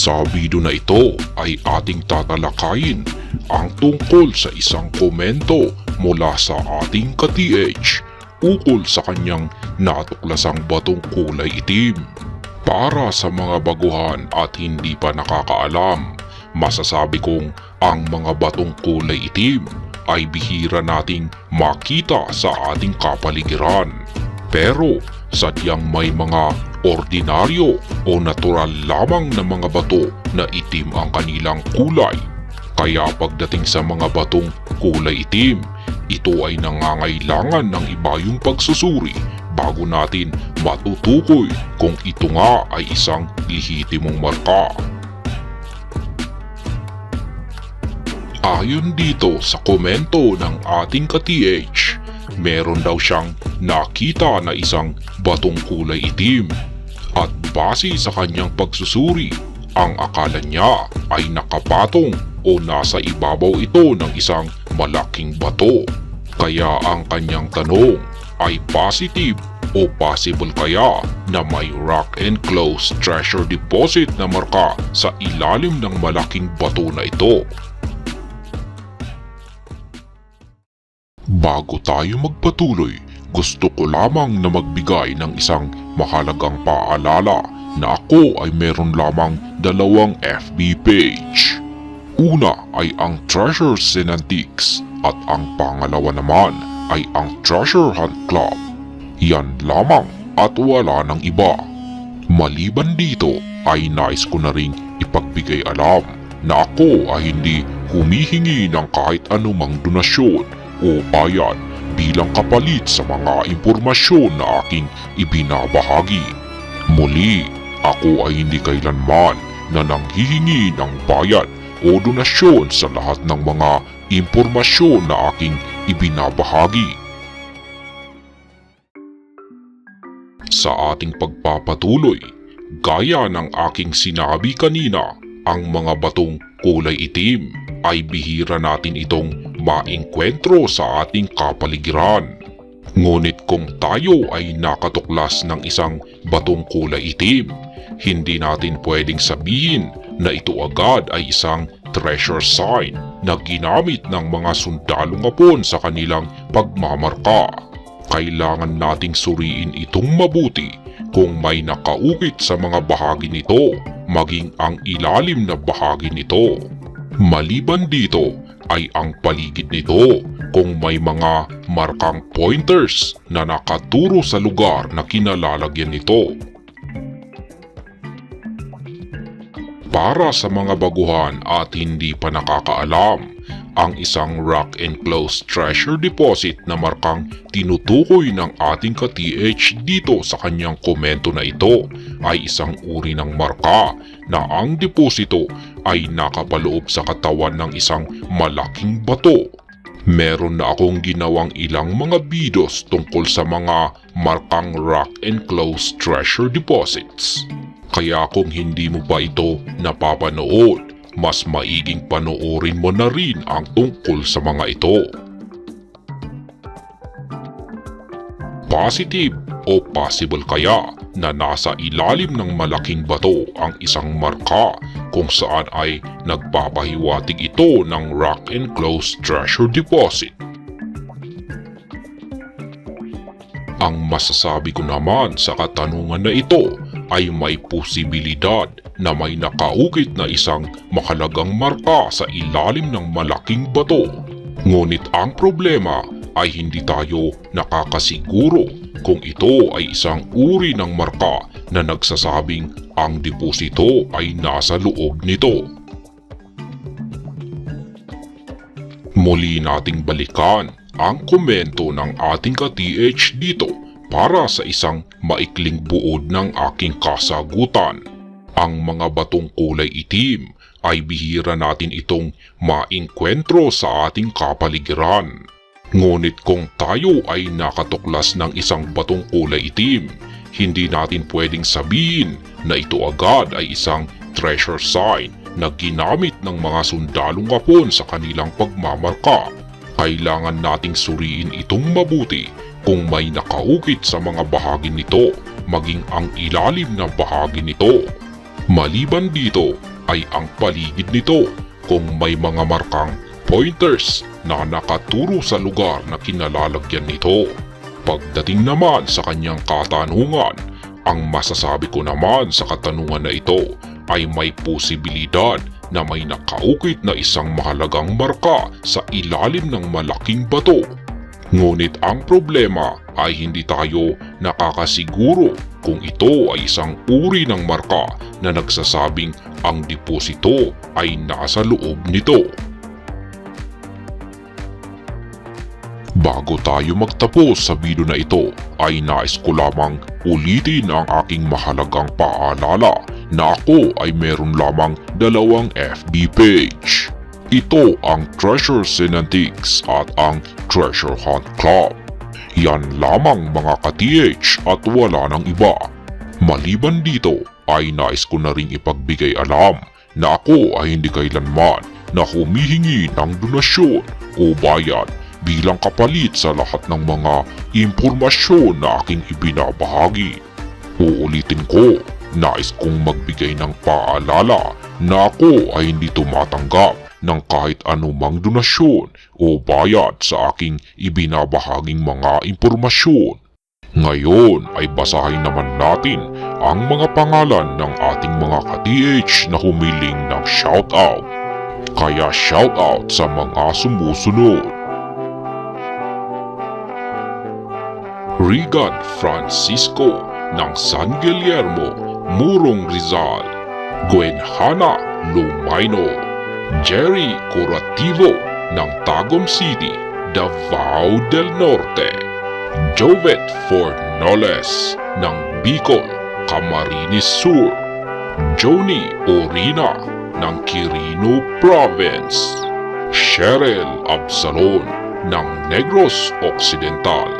Sa video na ito ay ating tatalakayin ang tungkol sa isang komento mula sa ating ka-TH ukol sa kanyang natuklasang batong kulay itim. Para sa mga baguhan at hindi pa nakakaalam, masasabi kong ang mga batong kulay itim ay bihira nating makita sa ating kapaligiran. Pero sadyang may mga ordinaryo o natural lamang na mga bato na itim ang kanilang kulay. Kaya pagdating sa mga batong kulay itim, ito ay nangangailangan ng iba yung pagsusuri bago natin matutukoy kung ito nga ay isang lehitimong marka. Ayon dito sa komento ng ating ka-TH, meron daw siyang nakita na isang batong kulay itim at base sa kanyang pagsusuri, ang akala niya ay nakapatong o nasa ibabaw ito ng isang malaking bato. Kaya ang kanyang tanong ay positive o possible kaya na may rock enclosed treasure deposit na marka sa ilalim ng malaking bato na ito. Bago tayo magpatuloy, gusto ko lamang na magbigay ng isang mahalagang paalala na ako ay meron lamang dalawang FB page. Una ay ang Treasures and at ang pangalawa naman ay ang Treasure Hunt Club. Yan lamang at wala ng iba. Maliban dito ay nais ko na ring ipagbigay alam na ako ay hindi humihingi ng kahit anumang donasyon o bayad bilang kapalit sa mga impormasyon na aking ibinabahagi. Muli, ako ay hindi kailanman na nanghihingi ng bayad o donasyon sa lahat ng mga impormasyon na aking ibinabahagi. Sa ating pagpapatuloy, gaya ng aking sinabi kanina, ang mga batong kulay itim ay bihira natin itong maengkwentro sa ating kapaligiran. Ngunit kung tayo ay nakatuklas ng isang batong kulay itim, hindi natin pwedeng sabihin na ito agad ay isang treasure sign na ginamit ng mga sundalong Hapon sa kanilang pagmamarka. Kailangan nating suriin itong mabuti kung may nakaukit sa mga bahagi nito maging ang ilalim na bahagi nito. Maliban dito ay ang paligid nito kung may mga markang pointers na nakaturo sa lugar na kinalalagyan nito. Para sa mga baguhan at hindi pa nakakaalam, ang isang rock enclosed treasure deposit na markang tinutukoy ng ating ka-TH dito sa kanyang komento na ito ay isang uri ng marka na ang deposito ay nakapaloob sa katawan ng isang malaking bato. Meron na akong ginawang ilang mga videos tungkol sa mga markang rock enclosed treasure deposits. Kaya kung hindi mo pa ito napapanood, mas maiging panoorin mo na rin ang tungkol sa mga ito. Positive o possible kaya na nasa ilalim ng malaking bato ang isang marka kung saan ay nagpapahiwatig ito ng rock enclosed treasure deposit. Ang masasabi ko naman sa katanungan na ito ay may posibilidad na may nakaukit na isang makalagang marka sa ilalim ng malaking bato. Ngunit ang problema ay hindi tayo nakakasiguro kung ito ay isang uri ng marka na nagsasabing ang deposito ay nasa loob nito. Muli nating balikan ang komento ng ating ka-TH dito para sa isang maikling buod ng aking kasagutan. Ang mga batong kulay itim ay bihira natin itong maingkwentro sa ating kapaligiran. Ngunit kung tayo ay nakatuklas ng isang batong kulay itim, hindi natin pwedeng sabihin na ito agad ay isang treasure sign na ginamit ng mga sundalong Hapon sa kanilang pagmamarka. Kailangan nating suriin itong mabuti kung may nakaukit sa mga bahagi nito maging ang ilalim na bahagi nito. Maliban dito ay ang paligid nito kung may mga markang pointers na nakaturo sa lugar na kinalalagyan nito. Pagdating naman sa kanyang katanungan, ang masasabi ko naman sa katanungan na ito ay may posibilidad na may nakaukit na isang mahalagang marka sa ilalim ng malaking bato. Ngunit ang problema ay hindi tayo nakakasiguro kung ito ay isang uri ng marka na nagsasabing ang deposito ay nasa loob nito. Bago tayo magtapos sa video na ito ay nais ko lamang ulitin ang aking mahalagang paalala na ako ay meron lamang dalawang FB page. Ito ang Treasure Synantics at ang Treasure Hunt Club. Yan lamang mga ka-TH at wala nang iba. Maliban dito ay nais ko na ring ipagbigay alam na ako ay hindi kailanman na humihingi ng donasyon o bayad bilang kapalit sa lahat ng mga impormasyon na aking ibinabahagi. Uulitin ko, nais kong magbigay ng paalala na ako ay hindi tumatanggap ng kahit anumang donasyon o bayad sa aking ibinabahaging mga impormasyon. Ngayon ay basahin naman natin ang mga pangalan ng ating mga ka-DH na humiling ng shoutout. Kaya shoutout sa mga sumusunod. Regan Francisco ng San Guillermo, Murong Rizal, Gwen Hana Lumaino, Jerry Curativo ng Tagum City, Davao del Norte, Jovet Fornoles ng Bicol, Camarines Sur, Joni Orina ng Quirino Province, Cheryl Absalon ng Negros Occidental.